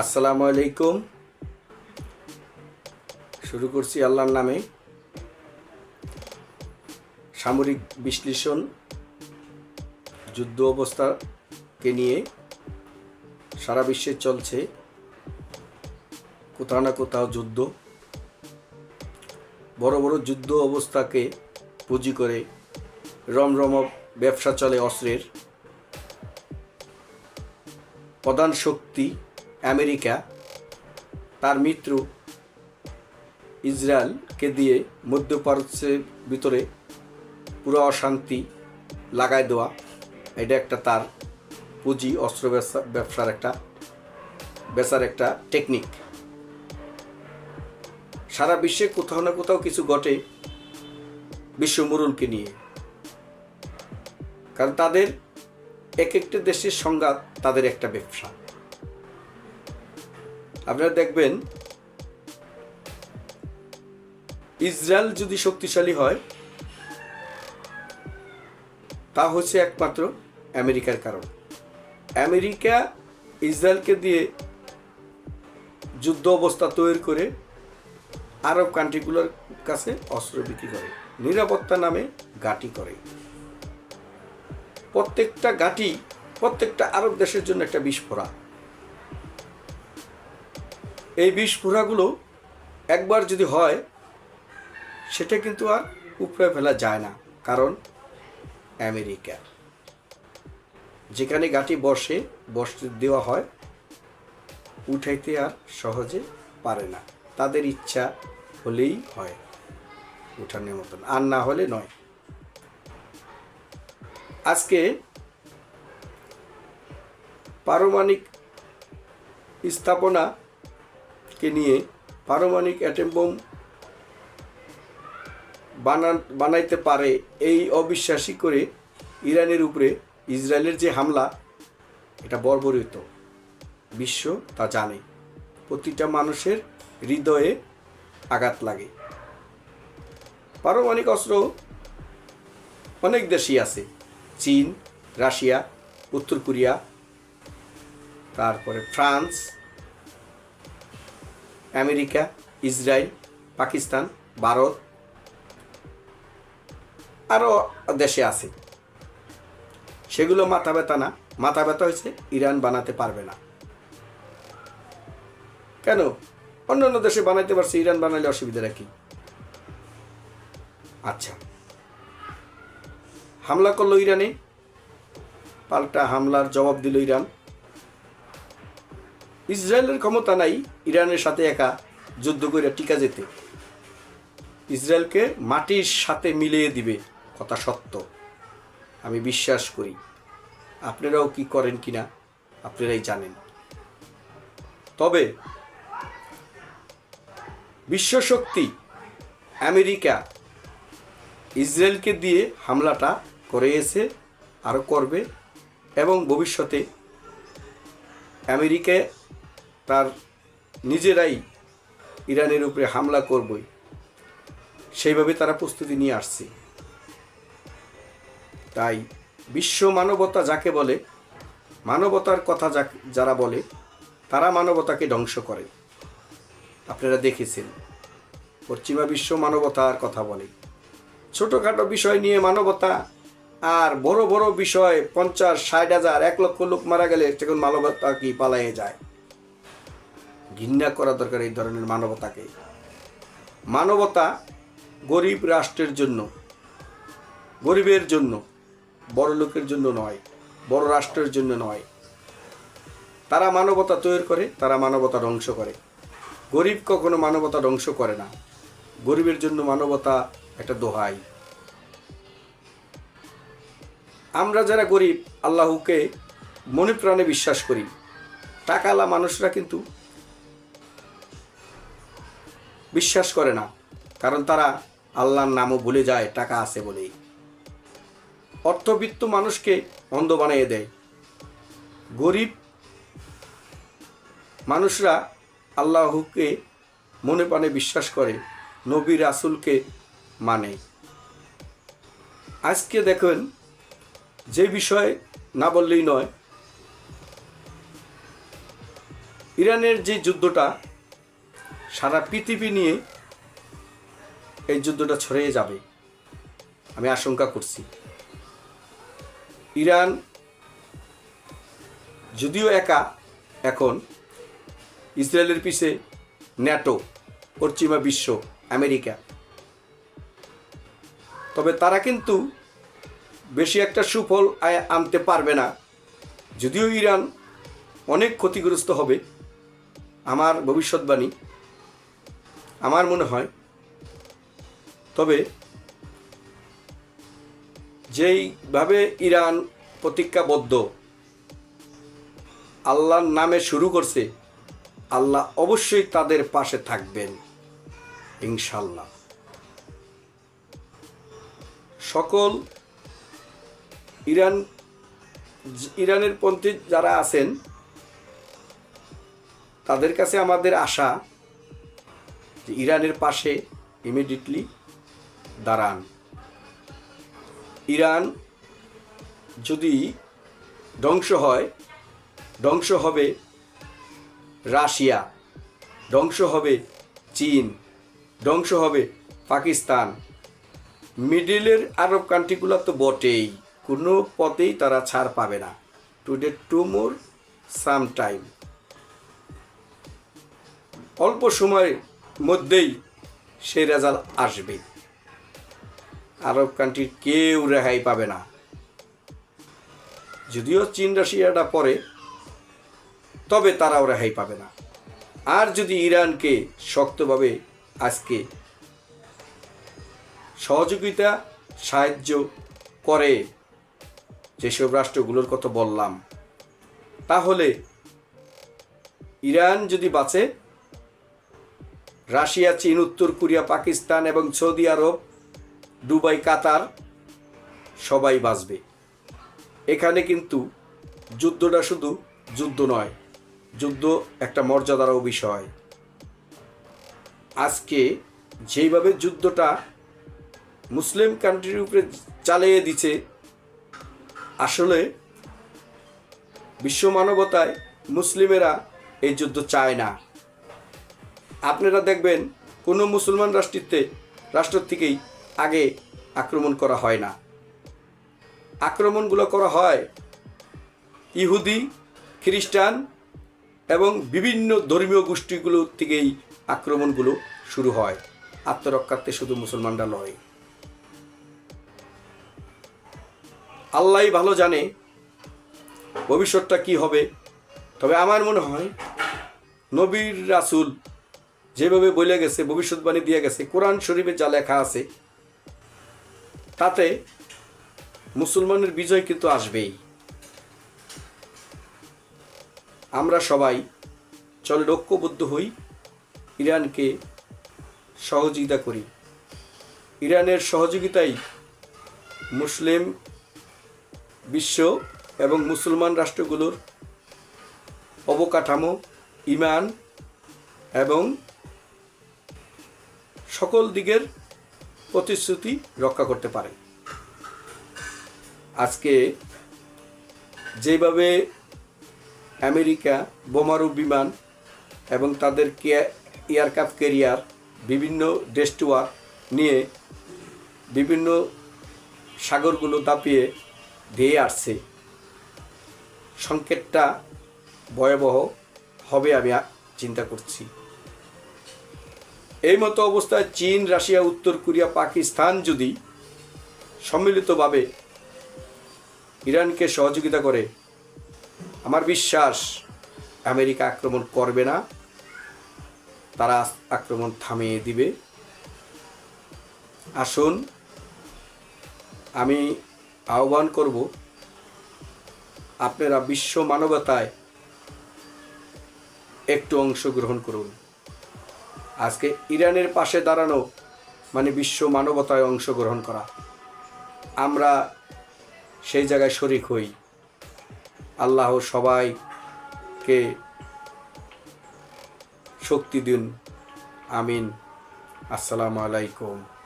আসসালামু আলাইকুম। শুরু করছি আল্লাহর নামে। সামরিক বিশ্লেষণ, যুদ্ধ অবস্থাকে নিয়ে সারা বিশ্বে চলছে কোথাও না কোথাও যুদ্ধ। বড় বড় যুদ্ধ অবস্থাকে পুঁজি করে রমরম ব্যবসা চলে অস্ত্রের। প্রধান শক্তি আমেরিকা তার মিত্র ইসরায়েলকে দিয়ে মধ্যপ্রাচ্যের ভিতরে পুরো অশান্তি লাগাই দেওয়া, এটা একটা তার পুঁজি, অস্ত্র ব্যবসা ব্যবসার একটা বেচার একটা টেকনিক সারা বিশ্বে কোথাও না কোথাও কিছু ঘটে বিশ্ব মুরুলকে নিয়ে। কারণ তাদের এক একটা দেশের সংঘাত তাদের একটা ব্যবসা। আপনারা দেখবেন, ইসরায়েল যদি শক্তিশালী হয়, তা হচ্ছে একমাত্র আমেরিকার কারণ। আমেরিকা ইসরায়েলকে দিয়ে যুদ্ধ অবস্থা তৈরি করে আরব কান্ট্রিগুলোর কাছে অস্ত্র বিক্রি করে, নিরাপত্তা নামে ঘাঁটি করে। প্রত্যেকটা ঘাঁটি, প্রত্যেকটা আরব দেশের জন্য একটা বিস্ফোরা এই বিষ বিস্ফোরাগুলো একবার যদি হয়, সেটা কিন্তু আর উপরে ফেলা যায় না, কারণ আমেরিকা যেখানে গাটি বসে, বসতে দেওয়া হয়, উঠাইতে আর সহজে পারে না। তাদের ইচ্ছা হলেই হয়, উঠানোর মতন, আর না হলে নয়। আজকে পারমাণিক স্থাপনাকে নিয়ে পারমাণবিক অ্যাটম বোম বানান, বানাইতে পারে এই অবিশ্বাসী করে ইরানের উপরে ইসরায়েলের যে হামলা, এটা বর্বরিত। বিশ্ব তা জানে। প্রতিটা মানুষের হৃদয়ে আঘাত লাগে। পারমাণবিক অস্ত্র অনেক দেশই আছে। চীন, রাশিয়া, উত্তর কোরিয়া, তারপরে France America, Israel, Pakistan, Bharat আরও দেশে আছে। সেগুলো মাথা ব্যথা না। মাথা ব্যথা হয়েছে, ইরান বানাতে পারবে না। কেন? অন্যান্য দেশে বানাইতে পারছে, ইরান বানাইলে অসুবিধাটা কি? আচ্ছা। হামলা করল ইরানে। পাল্টা হামলার জবাব দিল ইরান। ইসরায়েলের ক্ষমতা নাই ইরানের সাথে একা যুদ্ধ করে টিকা যেতে। ইসরায়েলকে মাটির সাথে মিলিয়ে দিবে কথা সত্য। আমি বিশ্বাস করি, আপনারাও কি করেন কিনা আপনারাই জানেন। তবে বিশ্বশক্তি আমেরিকা ইসরায়েলকে দিয়ে হামলাটা করে এসে আরও করবে এবং ভবিষ্যতে আমেরিকা তার নিজেরাই ইরানের উপরে হামলা করবই। সেইভাবে তারা প্রস্তুতি নিয়ে আসছে। তাই বিশ্ব মানবতা যাকে বলে, মানবতার কথা যারা বলে, তারা মানবতাকে ধ্বংস করে। আপনারা দেখেছেন, পশ্চিমা বিশ্ব মানবতার কথা বলে। ছোটোখাটো বিষয় নিয়ে মানবতা, আর বড় বড় বিষয়, পঞ্চাশ, ষাট হাজার, এক লক্ষ লোক মারা গেলে তখন মানবতা কি পালাইয়ে যায়? ঘৃণা করা দরকার এই ধরনের মানবতাকে। মানবতা গরিব রাষ্ট্রের জন্য, গরিবের জন্য, বড় লোকের জন্য নয়, বড় রাষ্ট্রের জন্য নয়। তারা মানবতা তৈরি করে, তারা মানবতা ধ্বংস করে। গরিব কখনো মানবতা ধ্বংস করে না। গরিবের জন্য মানবতা একটা দোহাই। আমরা যারা গরিব, আল্লাহকে মনে প্রাণে বিশ্বাস করি টাকালা মানুষরা কিন্তু বিশ্বাস করে না, কারণ তারা আল্লাহর নামও ভুলে যায়, টাকা আছে বলেই। অর্থবিত্ত মানুষকে অন্ধ বানিয়ে দেয়। গরিব মানুষরা আল্লাহকে মনে প্রাণে বিশ্বাস করে, নবী রাসুলকে মানে। আজকে দেখেন, যে বিষয় না বললেই নয়, ইরানের যে যুদ্ধটা সারা পৃথিবী নিয়ে এই যুদ্ধটা ছড়িয়ে যাবে। আমি আশঙ্কা করছি। ইরান যদিও একা, এখন ইসরায়েলের পিছে ন্যাটো, পশ্চিমা বিশ্ব, আমেরিকা। তবে তারা কিন্তু বেশি একটা সুফল আয়- আনতে পারবে না। যদিও ইরান অনেক ক্ষতিগ্রস্ত হবে, আমার ভবিষ্যৎবাণী। আমার মনে হয়, তবে যেইভাবে ইরান প্রতিজ্ঞাবদ্ধ, আল্লাহর নামে শুরু করছে, আল্লাহ অবশ্যই তাদের পাশে থাকবেন ইনশাল্লাহ সকল ইরান, ইরানের পন্থী যারা আছেন, তাদের কাছে আমাদের আশা যে ইরানের পাশে ইমিডিয়েটলি দাঁড়ান। ইরান যদি ধ্বংস হয়, ধ্বংস হবে রাশিয়া, ধ্বংস হবে চীন, ধ্বংস হবে পাকিস্তান। মিডিলের আরব কান্ট্রিগুলো তো বটেই, কোনো পথেই তারা ছাড় পাবে না। Today tomorrow some time অল্প সময়ের মধ্যেই সেই রেজাল্ট আসবে আরব কান্ট্রির কেউ রেহাই পাবে না। যদিও চীন, রাশিয়াটা পরে, তবে তারাও রেহাই পাবে না। আর যদি ইরানকে শক্তভাবে আজকে সহযোগিতা, সাহায্য করে যেসব রাষ্ট্রগুলোর কথা বললাম, তাহলে ইরান যদি বাঁচে রাশিয়া, চীন, উত্তর কোরিয়া, পাকিস্তান এবং সৌদি আরব, দুবাই, কাতার, সবাই বাঁচবে। এখানে কিন্তু যুদ্ধটা শুধু যুদ্ধ নয়, যুদ্ধ একটা মর্যাদারও বিষয় আজকে যেইভাবে যুদ্ধটা মুসলিম কান্ট্রির উপরে চালিয়ে দিচ্ছে আসলে বিশ্ব মানবতায় মুসলিমেরা এই যুদ্ধ চায় না। আপনারা দেখবেন কোনো মুসলমান রাষ্ট্রতে রাষ্ট্র থেকেই আগে আক্রমণ করা হয় না। আক্রমণগুলো করা হয় ইহুদি, খ্রিস্টান এবং বিভিন্ন ধর্মীয় গোষ্ঠীগুলো থেকেই আক্রমণগুলো শুরু হয়। আত্মরক্ষার্থে শুধু মুসলমানরা লয় আল্লাহ ভালো জানে ভবিষ্যৎটা কি হবে। তবে আমার মনে হয় নবীর রাসুল যেভাবে বলে গেছে, ভবিষ্যৎবাণী দিয়ে গেছে, কোরআন শরীফে যা লেখা আছে, তাতে মুসলমানের বিজয় কিন্তু আসবেই। আমরা সবাই চলে ঐক্যবদ্ধ হই, ইরানকে সহযোগিতা করি। ইরানের সহযোগিতাই মুসলিম বিশ্ব এবং মুসলমান রাষ্ট্রগুলোর অবকাঠামো, ইমান এবং সকল দিকের প্রতিশ্রুতি রক্ষা করতে পারে। আজকে যেভাবে আমেরিকা বোমারু বিমান এবং তাদের এয়ারক্রাফট ক্যারিয়ার, বিভিন্ন ডেস্টুয়ার নিয়ে বিভিন্ন সাগরগুলো দাপিয়ে দিয়ে আসছে, সংকেতটা ভয়াবহ হবে আমি চিন্তা করছি। এই মতো অবস্থায় চীন, রাশিয়া, উত্তর কোরিয়া, পাকিস্তান যদি সম্মিলিতভাবে ইরানকে সহযোগিতা করে, আমার বিশ্বাস আমেরিকা আক্রমণ করবে না। তারা আক্রমণ থামিয়ে দিবে। আসুন, আমি আহ্বান করব, আপনারা বিশ্ব মানবতায় একটু অংশগ্রহণ করুন। আজকে ইরানের পাশে দাঁড়ানো মানে বিশ্ব মানবতায় অংশগ্রহণ করা। আমরা সেই জায়গায় শরিক হই। আল্লাহ সবাইকে শক্তি দিন। আমিন। আসসালামু আলাইকুম।